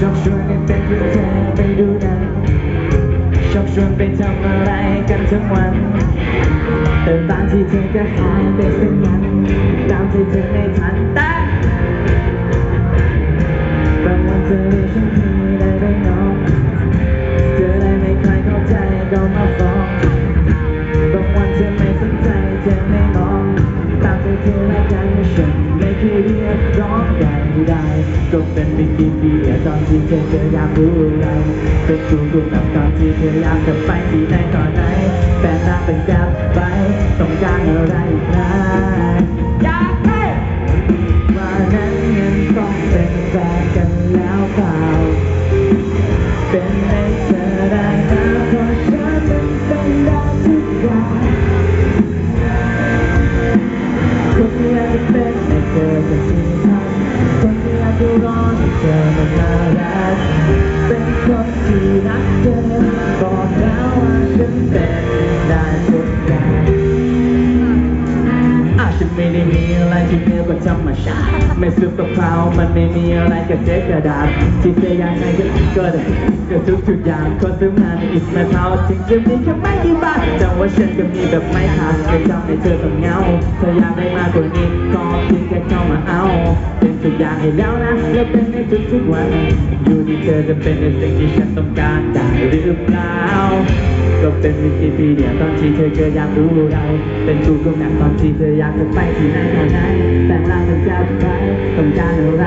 ชวนกันเป็นเพื่อนเธอไปดูหนังชอบชวนไปทำอะไรกันทั้งวัน แต่บางทีเธอก็หายไปสักวันตามที่เธอไม่ทันตั้งบางวันเธอเรียกฉันทีได้ได้น้องเธอได้ไม่ใค่อยเข้าใจก็มาฟ้องบางวันเธอไม่สนใจเธอไม่มองตามใจเธอแล้วกันฉัน องใดก็เป็นวิธีเดียตอนที่เธอเธอยากรู้อะไรเป็นตัวตัวแบบตอนที่เธออยากจะไปที่ไหนต่อไหนแฟนรักเป็นแกบไปต้องการอะไรอีกนะอยากให้วันนั้นยังต้องเป็นแฟนกันแล้วเปล่าเป็นให้ รอที่เธอมาน่ารักเป็นคนที่รักเธอบอกแล้วว่าฉันเป็นได้ทุกอย่าง อาจะไม่ได้มีอะไรที่เหนือกว่าธรรมชาติไม่สุดกับเขามันไม่มีอะไรกับเด็กระดาษที่เธออยากให้ก็ก็ได้ก็ทุกทุกๆอย่างคนซื้องานในอิสมาเท้าถึงจะมีแค่ไม่กี่บาทแต่ว่าฉันก็มีแบบไม่ขาดจะทำให้เธอต้องเหงาเธออยากได้มากกว่านี้ก็เพียงแค่เข้ามาเอาเป็นทุกอย่างให้แล้วนะแล้วเป็นในทุกๆวันอยู่ที่เธอจะเป็นในสิ่งที่ฉันต้องการได้หรือเปล่า เป็นวิธีปีเดียตอนที่เธอเจออยากรู้อะไร เป็นกูก็หนักตอนที่เธออยากจะไปที่ไหนตอนไหนแต่งร่างเป็นเจ้าไปต้องการอะไร